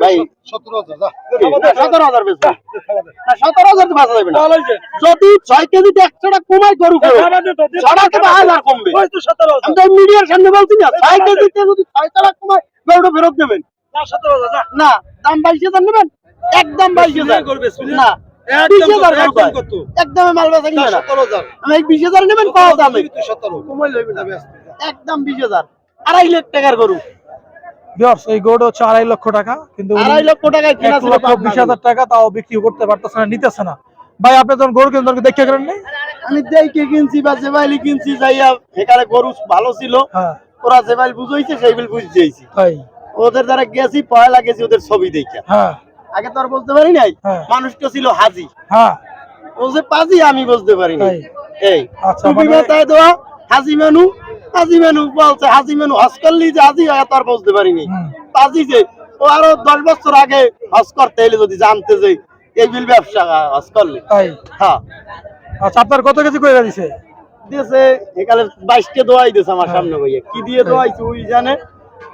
ভাই সতেরো হাজার। সতেরো না সতেরো হাজার তো বাঁচা যাবে না। যদি ছয় কেজিতে একশো টাকা কমাই গরু ছটা থেকে হাজার কমবে। আমি তো মিডিয়ার সামনে বলছি না ছয় কেজিতে যদি ছয় টাকা কমায় গরুটা ফেরত দেবেন। না দাম বাইশ হাজার নেবেন একদম বাইশ হাজার। না। বিশ হাজার গরু পায়। একদমে মাল বেচা আমি বিশ হাজার নেবেন পাওয়া দামে। একদম বিশ হাজার। আড়াই লাখ টাকার গরু। ভিউয়ার্স এই গরুটা হচ্ছে আড়াই লক্ষ টাকা কিন্তু আড়াই লক্ষ টাকায় এক লক্ষ বিশ হাজার টাকা তাও বিক্রি করতে পারতেছে না নিতেছে না। ভাই আপনি যখন গরু কিনতেন দেখে করেন নাই আমি দেখে কিনছি বা জেবাইলি কিনছি যাইয়া এখানে গরু ভালো ছিল। হ্যাঁ। ওরা জেবাইল বুঝাইছে সেই বিল বুঝতেছি তাই। ওদের দ্বারা গেছি পয়লা গেছি ওদের ছবি দেখে। হ্যাঁ। আগে তো আর বলতে পারি নাই? হ্যাঁ। মানুষটা ছিল হাজি। ও যে পাজি আমি বুঝতে পারি নাই। এই আচ্ছা, মানে- মাথায় দেওয়া হাজি মেনু হাজি মেনু বলছে হাজি মেনু হজ করলি যে হাজি হয় তো বুঝতে পারিনি। পাজি যে ও আরও দশ বছর আগে হজ করতে এলে যদি জানতে যে এই বিল ব্যবসা হজ করলে। তাই? হ্যাঁ। আচ্ছা আপনার কত কেজি করে দিছে? দিয়েছে এখানে দোয়াই দিয়েছে আমার সামনে ভাইয়া কি দিয়ে দোয়াইছে ওই জানে?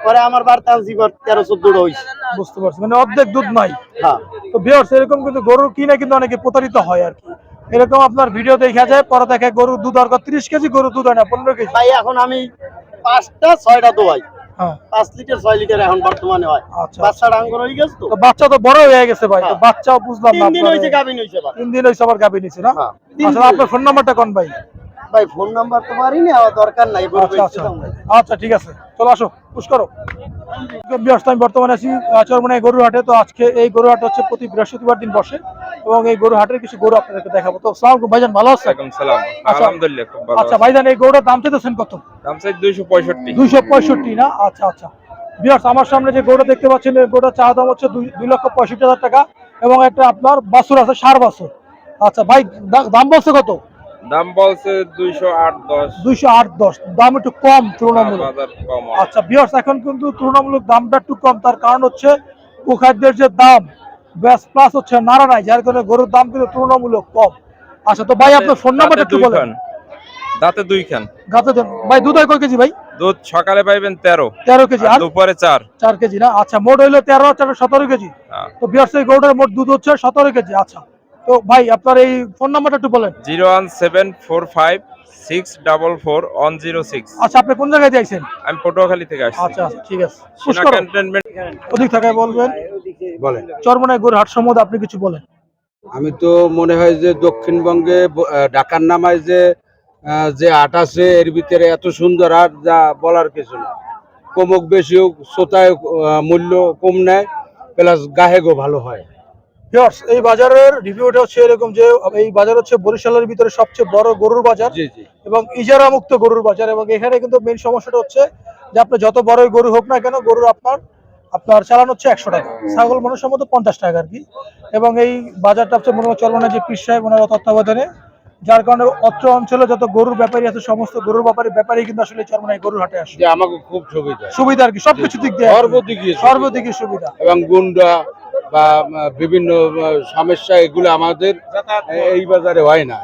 পরে আমার বার্তা পর তেরো চোদ্দটা হয়েছে বুঝতে পারছি। মানে অর্ধেক দুধ নাই। হ্যাঁ। তো ভিউয়ার্স এরকম কিন্তু গরু কিনে কিন্তু অনেকে প্রতারিত হয় আর কি। এরকম আপনার ভিডিও দেখা যায় পরে দেখে গরুর দুধ আর তিরিশ কেজি গরু দুধ হয় না পনেরো কেজি? ভাই এখন আমি পাঁচটা ছয়টা দোয়াই। হ্যাঁ। পাঁচ লিটার ছয় লিটার এখন বর্তমানে হয়। আচ্ছা। হয়ে গেছে তো? তো বাচ্চা তো বড় গেছে ভাই তো। বাচ্চাও বুঝলাম না তিন দিন আপনার- হয়েছে গাভিন হয়েছে তিন দিন হয়েছে আবার গাবি নিছে না? হ্যাঁ, আচ্ছা দিন। আপনার ফোন নাম্বারটা কোন ভাই? ভাই ফোন নাম্বার তো দরকার নাই আচ্ছা আচ্ছা। ঠিক আছে। চলো আসো পুশ করো। ব্যস্ত আমি বর্তমানে আছি চরমনে গরু হাটে তো আজকে এই গরু হাট হচ্ছে প্রতি বৃহস্পতিবার দিন বসে। এবং এই গরু হাটের কিছু গরু আপনাদেরকে দেখাবো। তো সালাম ভাইজান ভালো আছেন? ওয়ালাইকুম সালাম। আচ্ছা। আলহামদুলিল্লাহ খুব ভালো আচ্ছা ভাইজান এই গরুটার দাম চেয়েছেন কত? দাম চাই দুইশো পঁয়ষট্টি। দুইশো পঁয়ষট্টি না? আচ্ছা আচ্ছা। বিয়ার্স আমার সামনে যে গরুটা দেখতে পাচ্ছেন এই গরুটার চা দাম হচ্ছে দুই দুই লক্ষ পঁয়ষট্টি হাজার টাকা এবং একটা আপনার বাছুর আছে সার বাছুর। আচ্ছা ভাই দাম বলছে কত? দাম বলছে দুইশো আট দশ। দুইশো আট দশ। দাম একটু কম তুলনামূলক। আচ্ছা বিয়ার্স এখন কিন্তু তুলনামূলক দামটা একটু কম। তার কারণ হচ্ছে গোখাদ্যের যে দাম ব্যাস প্লাস হচ্ছে নাড়া নাই যার কারণে গরুর দাম কিন্তু তুলনামূলক কম। আচ্ছা তো ভাই আপনার ফোন নাম্বারটা একটু বলেন। দাঁতে দুই খান। দেন ভাই দুধ কয় কেজি ভাই? দুধ সকালে পাইবেন তেরো। তেরো কেজি আর দুপুরে চার। চার কেজি না? আচ্ছা মোট হইল তেরো চার সতেরো কেজি। হ্যাঁ। তো বিয়ার্স এই গরুটার মোট দুধ হচ্ছে সতেরো কেজি। আচ্ছা তো ভাই আপনার এই ফোন নাম্বারটা একটু বলেন। Zero one seven four five six double four one zero six. আচ্ছা আপনি কোন জায়গায় দিয়েছেন আমি পটুয়াখালী থেকে আসছি। আচ্ছা আচ্ছা ঠিক আছে। অধিক থাকায় বলবেন। বলেন। চরমনায় গরুর হাট সম্বন্ধে আপনি কিছু বলেন। আমি তো মনে হয় যে দক্ষিণবঙ্গে ঢাকার নামায় যে যে হাট আছে এর ভিতরে এত সুন্দর হাট যা বলার কিছু না। কমক বেশি হোক শ্রোতায় মূল্য কম নেয় প্লাস গাহেগো ভালো হয়। এই বাজারের রিভিউটা হচ্ছে এরকম যে এই বাজার হচ্ছে বরিশালের ভিতরে সবচেয়ে বড় গরুর বাজার এবং ইজারা মুক্ত গরুর বাজার এবং এখানে কিন্তু মেন সমস্যাটা হচ্ছে যে আপনি যত বড়ই গরু হোক না কেন গরুর আপনার আপনার চালান হচ্ছে একশো টাকা। ছাগল মানুষ সম্ভবত পঞ্চাশ টাকা আর কি। এবং এই বাজারটা হচ্ছে মনে হয় চলমান যে পীর সাহেব ওনার তত্ত্বাবধানে। যার কারণে অত্র অঞ্চলে যত গরুর ব্যাপারী আছে সমস্ত গরুর ব্যাপারী ব্যাপারী কিন্তু আসলে চরমনায় গরুর হাটে আসে আমাকে খুব সুবিধা। সুবিধা আর কি সবকিছু দিক দিয়ে। সর্বদিকে। সর্বদিকে সুবিধা। এবং গুন্ডা বা বিভিন্ন সমস্যা এগুলো আমাদের এই বাজারে হয় না।